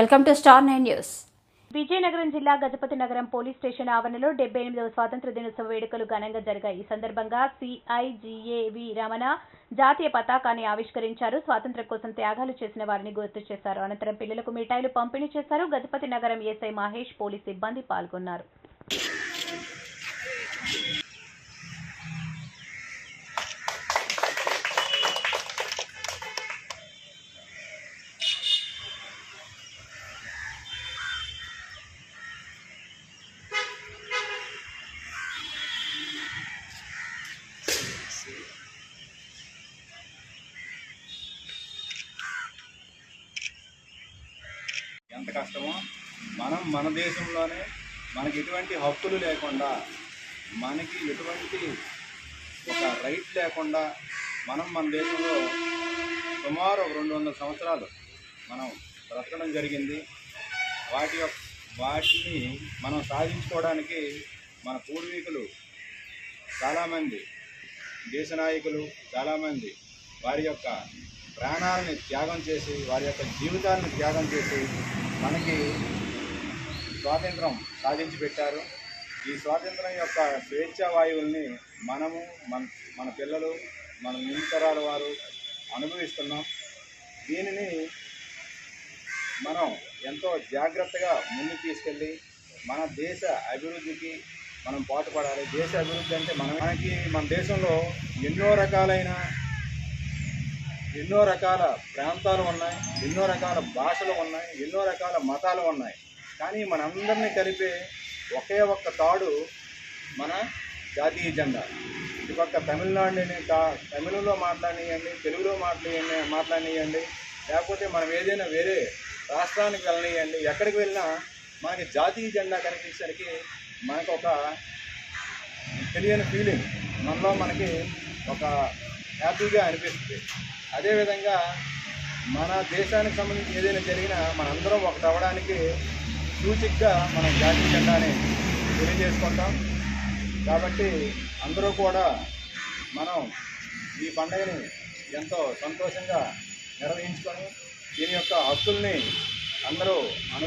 Welcome to Star Nine News. Vizianagaram జిల్లా గజపతి నగరం police station ఆవరణలో డెబ్బై ఎనిమిదవ స్వాతంత్ర దినోత్సవ వేడుకలు ఘనంగా జరిగాయి. ఈ సందర్భంగా సిఐజిఏవి రమణ జాతీయ పతాకాన్ని ఆవిష్కరించారు. స్వాతంత్ర్యం కోసం త్యాగాలు చేసిన వారిని గుర్తు చేశారు. అనంతరం పిల్లలకు మిఠాయిలు పంపిణీ చేశారు. గజపతి నగరం ఎస్ఐ మహేష్ పోలీస్ సిబ్బంది పాల్గొన్నారు. ఎంత కష్టమో మనం మన దేశంలోనే మనకి ఎటువంటి హక్కులు లేకుండా మనకి ఎటువంటి ఒక రైట్ లేకుండా మనం మన దేశంలో సుమారు ఒక రెండు వందల సంవత్సరాలు మనం బ్రతకడం జరిగింది. వాటి యొక్క వాటిని మనం సాధించుకోవడానికి మన పూర్వీకులు చాలామంది దేశ నాయకులు చాలామంది వారి యొక్క ప్రాణాలని త్యాగం చేసి వారి యొక్క జీవితాలను త్యాగం చేసి మనకి స్వాతంత్రం సాధించి పెట్టారు ఈ స్వాతంత్రం యొక్క స్వేచ్ఛా వాయువుల్ని మనము మన మన పిల్లలు మన ముందుతరాల వారు అనుభవిస్తున్నాం. దీనిని మనం ఎంతో జాగ్రత్తగా ముందుకు తీసుకెళ్ళి మన దేశ అభివృద్ధికి మనం పాటుపడాలి. దేశ అభివృద్ధి అంటే మన మనకి మన దేశంలో ఎన్నో రకాలైన ఎన్నో రకాల ప్రాంతాలు ఉన్నాయి ఎన్నో రకాల భాషలు ఉన్నాయి ఎన్నో రకాల మతాలు ఉన్నాయి. కానీ మనందరినీ కలిపే ఒకే ఒక్క తాడు మన జాతీయ జెండా. ఈ పక్క తమిళనాడుని తా- తమిళంలో మాట్లాడియండి తెలుగులో మాట్లాడియండి మాట్లాడియండి లేకపోతే మనం ఏదైనా వేరే రాష్ట్రానికి వెళ్ళనియండి ఎక్కడికి వెళ్ళినా మనకి జాతీయ జెండా కనిపించేసరికి మనకు ఒక తెలియని ఫీలింగ్ మనలో మనకి ఒక హ్యాపీగా అనిపిస్తుంది. అదేవిధంగా మన దేశానికి సంబంధించి ఏదైనా జరిగినా మనందరం ఒకటి అవ్వడానికి సూచికగా మనం జాతీయ జెండాని తెలియజేసుకుంటాం కాబట్టి అందరూ కూడా మనం ఈ పండుగని ఎంతో సంతోషంగా నిర్వహించుకొని దీని యొక్క హక్కుల్ని అందరూ అను